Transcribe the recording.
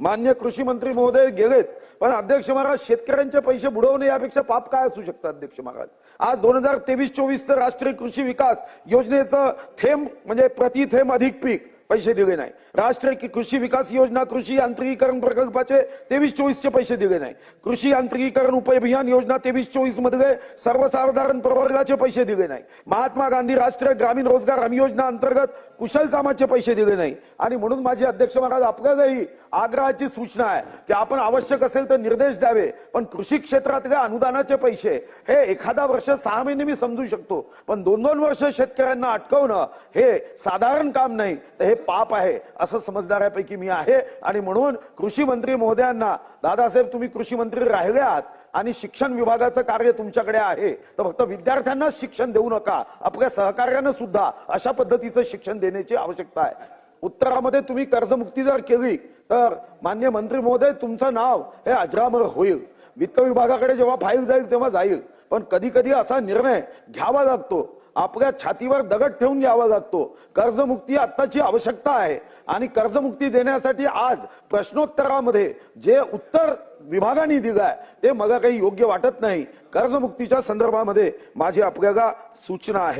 मान्य कृषी मंत्री महोदय गेलेत पण अध्यक्ष महाराज शेतकऱ्यांचे पैसे बुडवणे यापेक्षा पाप काय असू शकतं अध्यक्ष महाराज? आज दोन हजार तेवीस चोवीसचं राष्ट्रीय कृषी विकास योजनेचं थेंब म्हणजे प्रति थेंब अधिक पीक. पैसे दिले नाही. राष्ट्रीय कृषी विकास योजना कृषी यांत्रिकीकरण प्रकल्पाचे तेवीस चोवीसचे पैसे दिले नाही. कृषी यांत्रिकीकरण उपअभियान योजना तेवीस चोवीसमध्ये सर्वसाधारण प्रवर्गाचे पैसे दिले नाही. महात्मा गांधी राष्ट्रीय ग्रामीण रोजगार हमी योजना अंतर्गत कुशल कामाचे पैसे दिले नाही. आणि म्हणून माझे अध्यक्ष महाराज आपल्यालाही आग्रहाची सूचना आहे की आपण आवश्यक असेल तर निर्देश द्यावे पण कृषी क्षेत्रातल्या अनुदानाचे पैसे हे एखादा वर्ष सहा महिने मी समजू शकतो. पण दोन दोन वर्ष शेतकऱ्यांना अटकवणं हे साधारण काम नाही. तर हे पाप आहे असं समजदारापैकी मी आहे. आणि म्हणून कृषी मंत्री महोदयांना दादासाहेब तुम्ही कृषी मंत्री राहिले आहात आणि शिक्षण विभागाचं कार्य तुमच्याकडे आहे तर फक्त विद्यार्थ्यांना शिक्षण देऊ नका. आपल्या सहकार्यानं सुद्धा अशा पद्धतीचं शिक्षण देण्याची आवश्यकता आहे. उत्तरामध्ये तुम्ही कर्जमुक्ती जर केली तर मान्य मंत्री महोदय तुमचं नाव हे अजरामर होईल. वित्त विभागाकडे जेव्हा फाईल जाईल तेव्हा जाईल. पण कधी कधी असा निर्णय घ्यावा लागतो. आपल्या छातीवर दगड ठेवून यावा लागतो. कर्जमुक्ती आत्ताची आवश्यकता आहे. आणि कर्जमुक्ती देण्यासाठी आज प्रश्नोत्तरामध्ये जे उत्तर विभागाने दिलंय ते मला काही योग्य वाटत नाही. कर्जमुक्तीच्या संदर्भामध्ये माझी आपल्याला सूचना आहे.